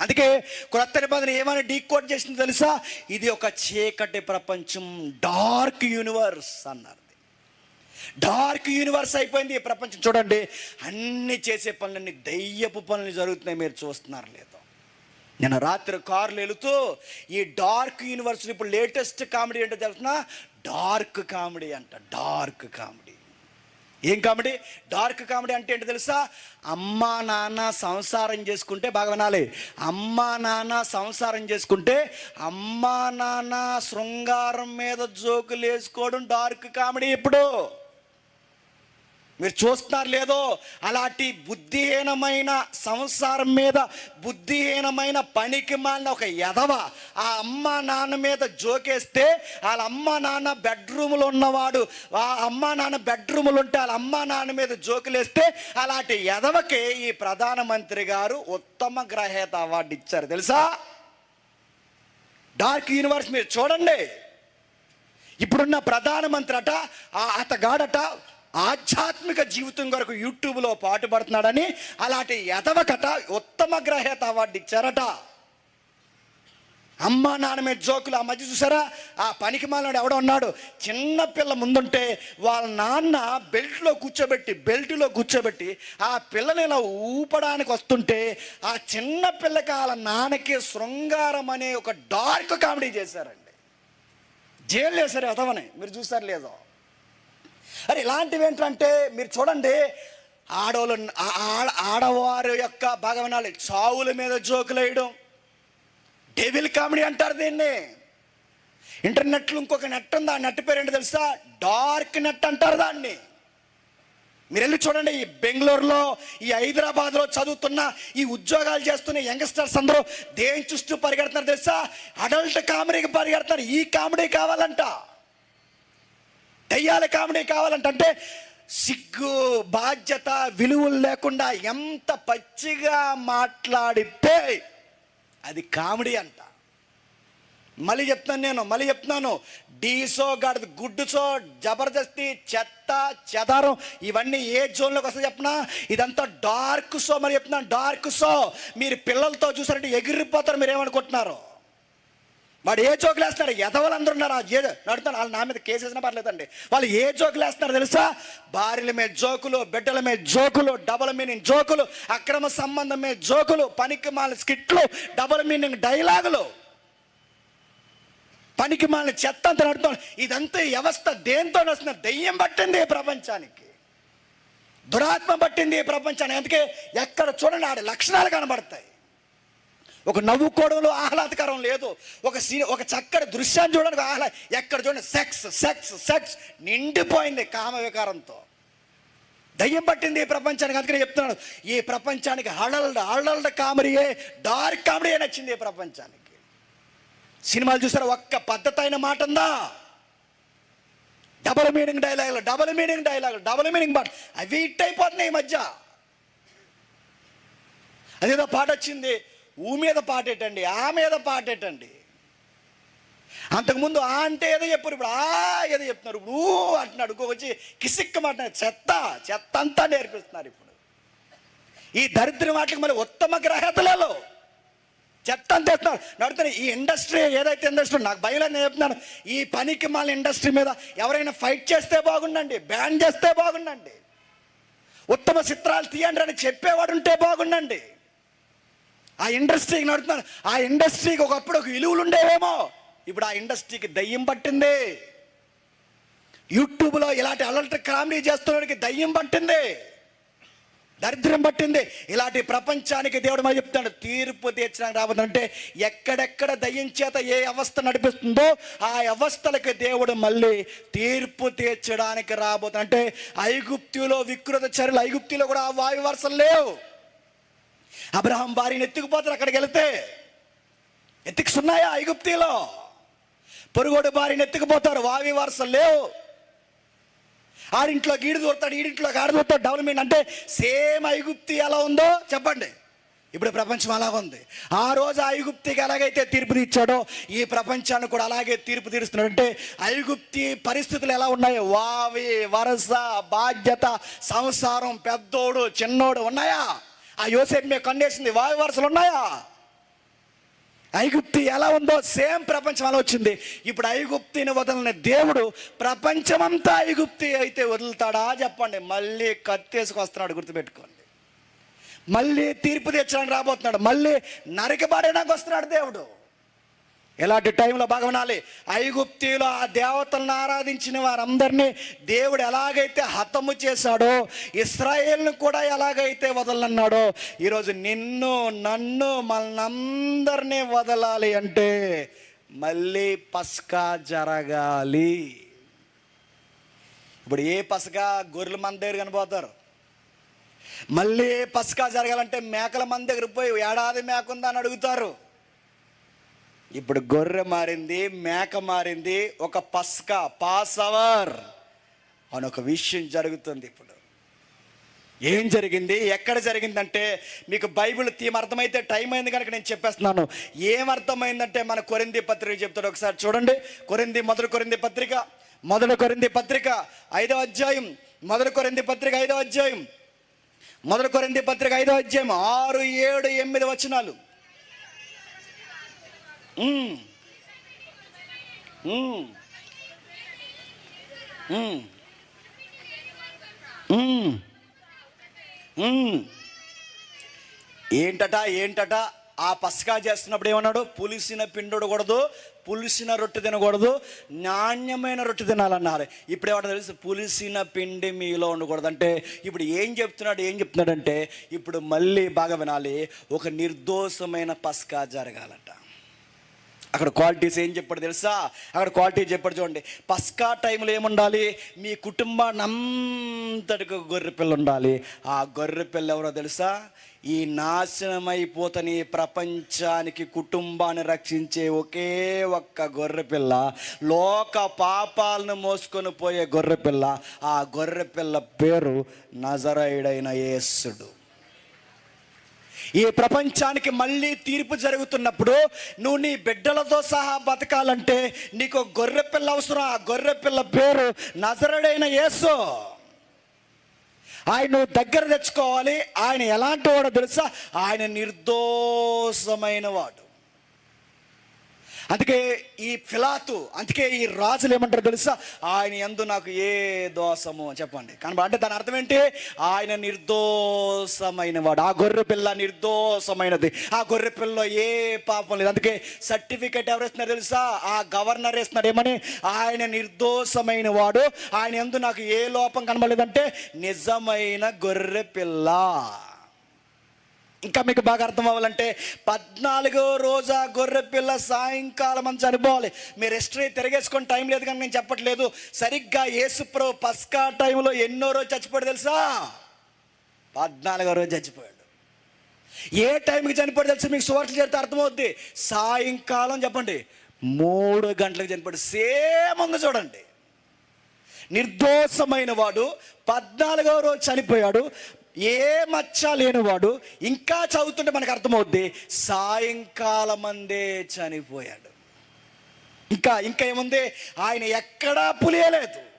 అందుకే క్రొత్త నిబంధన ఏమని డీకోడ్ చేసింది తెలుసా? ఇది ఒక చీకటి ప్రపంచం డార్క్ యూనివర్స్ అన్నారు. డార్క్ యూనివర్స్ అయిపోయింది ఈ ప్రపంచం. చూడండి అన్ని చేసే పనులన్నీ దయ్యపు పనులు జరుగుతున్నాయి మీరు చూస్తున్నారు లేదో. నేను రాత్రి కారులు వెళుతూ ఈ డార్క్ యూనివర్స్ ఇప్పుడు లేటెస్ట్ కామెడీ ఏంటో తెలుసిన? డార్క్ కామెడీ అంట డార్క్ కామెడీ. ఏం కామెడీ? డార్క్ కామెడీ అంటే ఏంటి తెలుసా? అమ్మా నాన్న సంసారం చేసుకుంటే బాగా వినాలి. అమ్మా నాన్న సంసారం చేసుకుంటే అమ్మా నాన్న శృంగారం మీద జోకులు వేసుకోవడం డార్క్ కామెడీ ఇప్పుడు మీరు చూస్తున్నారు లేదో అలాంటి బుద్ధిహీనమైన సంసారం మీద బుద్ధిహీనమైన పనికి మాలిన ఒక ఎదవ ఆ అమ్మ నాన్న మీద జోకేస్తే వాళ్ళ అమ్మ నాన్న బెడ్రూమ్లో ఉన్నవాడు ఆ అమ్మ నాన్న బెడ్రూములు ఉంటే వాళ్ళ అమ్మ నాన్న మీద జోకులేస్తే అలాంటి ఎదవకి ఈ ప్రధానమంత్రి గారు ఉత్తమ గ్రహేత అవార్డు ఇచ్చారు. తెలుసా? డార్క్ యూనివర్స్ మీరు చూడండి. ఇప్పుడున్న ప్రధానమంత్రి అట ఆ అతగాడట ఆధ్యాత్మిక జీవితం కొరకు యూట్యూబ్లో పాటుపడుతున్నాడని అలాంటి ఎదవకట ఉత్తమ గ్రహేత అవార్డు ఇచ్చారట. అమ్మ నాన్న మీద జోకులు ఆ మధ్య చూసారా? ఆ పనికి మాలినాడు ఎవడో ఉన్నాడు. చిన్నపిల్ల ముందుంటే వాళ్ళ నాన్న బెల్ట్లో కూర్చోబెట్టి బెల్ట్లో కూర్చోబెట్టి ఆ పిల్లని ఇలా ఊపడానికి వస్తుంటే ఆ చిన్న పిల్లకి వాళ్ళ నాన్నకి శృంగారం అనే ఒక డార్క్ కామెడీ చేశారండి. జైలు వేశారు అతవని మీరు చూసారు లేదో? అరే ఇలాంటివి ఏంటంటే మీరు చూడండి ఆడవాళ్ళు ఆ- ఆడవారి యొక్క బాగా చావుల మీద జోకులు వేయడం. డెవిల్ కామెడీ అంటారు దీన్ని. ఇంటర్నెట్లో ఇంకొక నెట్ ఉంది? ఆ నెట్ పేరు ఏంటో తెలుసా? డార్క్ నెట్ అంటారు దాన్ని. మీరు వెళ్ళి చూడండి ఈ బెంగళూరులో ఈ హైదరాబాద్లో చదువుతున్న ఈ ఉద్యోగాలు చేస్తున్న యంగ్స్టర్స్ అందరూ దేని చూస్తూ పరిగెడుతున్నారు తెలుసా? అడల్ట్ కామెడీకి పరిగెడుతున్నారు. ఈ కామెడీ కావాలంట. దయ్యాల కామెడీ కావాలంటే సిగ్గు బాధ్యత విలువలు లేకుండా ఎంత పచ్చిగా మాట్లాడితే అది కామెడీ అంట. మళ్ళీ చెప్తున్నాను నేను మళ్ళీ చెప్తున్నాను. డీసో గాడిద గుడ్డుసో జబర్దస్తి చెత్త చెదారం ఇవన్నీ ఏ జోన్లోకి వస్తాయి చెప్పనా? ఇదంతా డార్క్ షో మరి చెప్తున్నాను డార్క్ షో. మీరు పిల్లలతో చూసారంటే ఎగిరిపోతారు మీరు ఏమనుకుంటున్నారు వాడు ఏ జోకులు వేస్తున్నారు ఎదవలందరూ ఉన్నారు ఏ నడుతాను వాళ్ళు నా మీద కేసు వేసినా పర్లేదండి. వాళ్ళు ఏ జోకులు వేస్తున్నారు తెలుసా? భార్యల మీద జోకులు బిడ్డల మీద జోకులు డబల్ మీనింగ్ జోకులు అక్రమ సంబంధం మీద జోకులు పనికి మాల స్కిట్లు డబల్ మీనింగ్ డైలాగులు. పనికి మాలిన చెత్త అంతా నడుతాం ఇదంతా వ్యవస్థ దేంతో వస్తున్న దెయ్యం పట్టింది ఈ ప్రపంచానికి. దురాత్మ పట్టింది ఈ ప్రపంచానికి. అందుకే ఎక్కడ చూడండి ఆడ లక్షణాలు కనబడతాయి. ఒక నవ్వుకోవడంలో ఆహ్లాదకరం లేదు. ఒక సీ ఒక చక్కటి దృశ్యాన్ని చూడడానికి ఆహ్లా ఎక్కడ చూడండి? సెక్స్ సెక్స్ సెక్స్ నిండిపోయింది కామ వికారంతో దయ్యం పట్టింది ఈ ప్రపంచానికి అందుకని చెప్తున్నాను. ఈ ప్రపంచానికి హడల్డ్ హళల్డ్ కామెడీయే డార్క్ కామెడీ నచ్చింది ఈ ప్రపంచానికి. సినిమాలు చూసారా? ఒక్క పద్ధతి అయిన మాట ఉందా? డబల్ మీనింగ్ డైలాగులు డబల్ మీనింగ్ డైలాగులు డబల్ మీనింగ్ పాట అవి ఇట్ అయిపోతున్నాయి ఈ మధ్య. అదేదో పాట వచ్చింది. ఊ మీద పాటేటండి ఆ మీద పాటేటండి. అంతకుముందు ఆ అంటే ఏదో చెప్పారు ఇప్పుడు ఆ ఏదో చెప్తున్నారు. ఇప్పుడు ఊ అంటున్నాడు ఇంకొక వచ్చి కిసిక్క మాట చెత్త చెత్త అంతా నేర్పిస్తున్నారు ఇప్పుడు. ఈ దరిద్ర మాటలకు మళ్ళీ ఉత్తమ గ్రహతలలో చెత్త అంత వేస్తున్నారు. నడుతున్న ఈ ఇండస్ట్రీ ఏదైతే ఇండస్ట్రీ నాకు భయం నేను చెప్తున్నాను. ఈ పనికి మాల ఇండస్ట్రీ మీద ఎవరైనా ఫైట్ చేస్తే బాగుండండి బ్యాన్ చేస్తే బాగుండండి. ఉత్తమ చిత్రాలు తీయండి అని చెప్పేవాడు ఉంటే బాగుండండి. ఆ ఇండస్ట్రీకి నడుతున్నారు ఆ ఇండస్ట్రీకి ఒకప్పుడు ఒక విలువలు ఉండేవేమో. ఇప్పుడు ఆ ఇండస్ట్రీకి దయ్యం పట్టింది. యూట్యూబ్లో ఇలాంటి అలర్ట్ కామెడీ చేస్తున్నవాడికి దయ్యం పట్టింది. దరిద్రం పట్టింది. ఇలాంటి ప్రపంచానికి దేవుడు మరి చెప్తాడు తీర్పు తీర్చడానికి రావద్దంటే ఎక్కడెక్కడ దయ్యం చేత ఏ అవస్థ నడిపిస్తుందో ఆ అవస్థలకి దేవుడు మళ్ళీ తీర్పు తీర్చడానికి రాబోతుంది అంటే ఐగుప్తిలో వికృత చర్యలు ఐగుప్తిలో కూడా ఆ వాయు వరుసలు లేవు. అబ్రహాం భార్యను ఎత్తుకుపోతారు అక్కడికి వెళితే. ఎత్తుకున్నాయా ఐగుప్తిలో? పొరుగోడు భార్యను ఎత్తుకుపోతారు. వావి వరుసలు లేవు. ఆడింట్లో గీడు దూరుతాడు ఈడింట్లో ఆడ దూరుతాడు డెవలప్మెంట్ అంటే సేమ్ ఐగుప్తి ఎలా ఉందో చెప్పండి. ఇప్పుడు ప్రపంచం అలాగ ఉంది. ఆ రోజు ఐగుప్తికి ఎలాగైతే తీర్పు తీర్చాడో ఈ ప్రపంచాన్ని కూడా అలాగే తీర్పు తీరుస్తున్నాడు. అంటే ఐగుప్తి పరిస్థితులు ఎలా ఉన్నాయి? వావి వరస బాధ్యత సంసారం పెద్దోడు చిన్నోడు ఉన్నాయా? ఆ యోసేపు మీద కండేసింది వాయు వరసలు ఉన్నాయా? ఐగుప్తి ఎలా ఉందో సేమ్ ప్రపంచం అలా వచ్చింది. ఇప్పుడు ఐగుప్తిని వదలని దేవుడు ప్రపంచమంతా ఐగుప్తి అయితే వదులుతాడా చెప్పండి. మళ్ళీ కత్తేసుకొస్తున్నాడు గుర్తుపెట్టుకోండి. మళ్ళీ తీర్పు తెచ్చడానికి రాబోతున్నాడు. మళ్ళీ నరకబడడానికి వస్తున్నాడు దేవుడు. ఇలాంటి టైంలో బాగా వినాలి? ఐగుప్తిలో ఆ దేవతలను ఆరాధించిన వారందరినీ దేవుడు ఎలాగైతే హతము చేశాడో ఇస్రాయేల్ను కూడా ఎలాగైతే వదలన్నాడో ఈరోజు నిన్ను నన్ను మనందరినీ వదలాలి అంటే మళ్ళీ పస్కా జరగాలి. ఇప్పుడు ఏ పసకా గొర్రెల మన దగ్గర కనిపోతారు మళ్ళీ పసకా జరగాలంటే మేకల మన దగ్గర పోయి ఏడాది మేకుందా అని అడుగుతారు. ఇప్పుడు గొర్రె మారింది మేక మారింది ఒక పస్కా పాస్ అవర్ అని ఒక విషయం జరుగుతుంది ఇప్పుడు. ఏం జరిగింది? ఎక్కడ జరిగిందంటే మీకు బైబిల్ థీమ్ అర్థమైతే టైం అయింది కనుక నేను చెప్పేస్తున్నాను. ఏం అర్థమైందంటే మన కొరింది పత్రిక చెప్తాడు ఒకసారి చూడండి. కొరింది మొదటి కొరింది పత్రిక మొదటి కొరింది పత్రిక ఐదవ అధ్యాయం. మొదటి కొరింది పత్రిక ఐదవ అధ్యాయం. మొదటి కొరింది పత్రిక ఐదవ అధ్యాయం. ఆరు ఏడు ఎనిమిది వచనాలు. Mm. Mm. Mm. ఏంటట ఏంటట? ఆ పసకా చేస్తున్నప్పుడు ఏమన్నాడు? పులిసిన పిండుడకూడదు పులిసిన రొట్టె తినకూడదు నాణ్యమైన రొట్టె తినాలన్నారు. ఇప్పుడు ఏమన్నా తెలుసు? పులిసిన పిండి మీలో ఉండకూడదు. అంటే ఇప్పుడు ఏం చెప్తున్నాడు ఏం చెప్తున్నాడంటే ఇప్పుడు మళ్ళీ బాగా వినాలి. ఒక నిర్దోషమైన పసకా జరగాలట. అక్కడ క్వాలిటీస్ ఏం చెప్పాడు తెలుసా? అక్కడ క్వాలిటీ చెప్పాడు చూడండి. పస్కా టైంలో ఏముండాలి? మీ కుటుంబాన్ని అంతటికి గొర్రె పిల్ల ఉండాలి. ఆ గొర్రె పిల్ల ఎవరో తెలుసా? ఈ నాశనమైపోతని ప్రపంచానికి కుటుంబాన్ని రక్షించే ఒకే ఒక్క గొర్రె పిల్ల లోక పాపాలను మోసుకొని పోయే గొర్రె పిల్ల ఆ గొర్రె పిల్ల పేరు నజరైడైన యేసుడు. ఈ ప్రపంచానికి మళ్ళీ తీర్పు జరుగుతున్నప్పుడు నువ్వు నీ బిడ్డలతో సహా బతకాలంటే నీకు గొర్రె పిల్ల అవసరం. ఆ గొర్రె పిల్ల పేరు నజరడైన యేసు. ఆయన నువ్వు దగ్గర తెచ్చుకోవాలి. ఆయన ఎలాంటి వాడో తెలుసా? ఆయన నిర్దోషమైన వాడు అందుకే ఈ ఫిలాతు అందుకే ఈ రాజులు ఏమంటారు తెలుసా? ఆయన ఎందు నాకు ఏ దోషము అని చెప్పండి. కానీ అంటే దాని అర్థం ఏంటి? ఆయన నిర్దోషమైన వాడు ఆ గొర్రె పిల్ల నిర్దోషమైనది. ఆ గొర్రె పిల్లలో ఏ పాపం లేదు. అందుకే సర్టిఫికేట్ ఎవరు ఇస్తున్నారు తెలుసా? ఆ గవర్నర్ ఇస్తున్నాడు ఏమని? ఆయన నిర్దోషమైన వాడు ఆయన ఎందు నాకు ఏ లోపం కనబడలేదంటే నిజమైన గొర్రె పిల్ల. ఇంకా మీకు బాగా అర్థం అవ్వాలంటే పద్నాలుగో రోజా గొర్రె పిల్ల సాయంకాలం అని చనిపోవాలి మీరు హిస్టరీ తిరగేసుకొని టైం లేదు కానీ నేను చెప్పట్లేదు. సరిగ్గా యేసుప్రభు పస్కా టైంలో ఎన్నో రోజు చచ్చిపోయాడు తెలుసా? పద్నాలుగో రోజు చచ్చిపోయాడు. ఏ టైంకి చనిపోయాడు తెలుసా? మీకు సువార్తలు చేస్తే అర్థమవుద్ది. సాయంకాలం చెప్పండి. మూడు గంటలకు చనిపోయాడు. సేమ్ ఉంది చూడండి. నిర్దోషమైన వాడు పద్నాలుగవ రోజు చనిపోయాడు. ఏ మచ్చ లేనివాడు ఇంకా చదువుతుంటే మనకు అర్థమవుద్ది సాయంకాలం అందే చనిపోయాడు. ఇంకా ఇంకా ఏముంది? ఆయన ఎక్కడా పులియలేదు.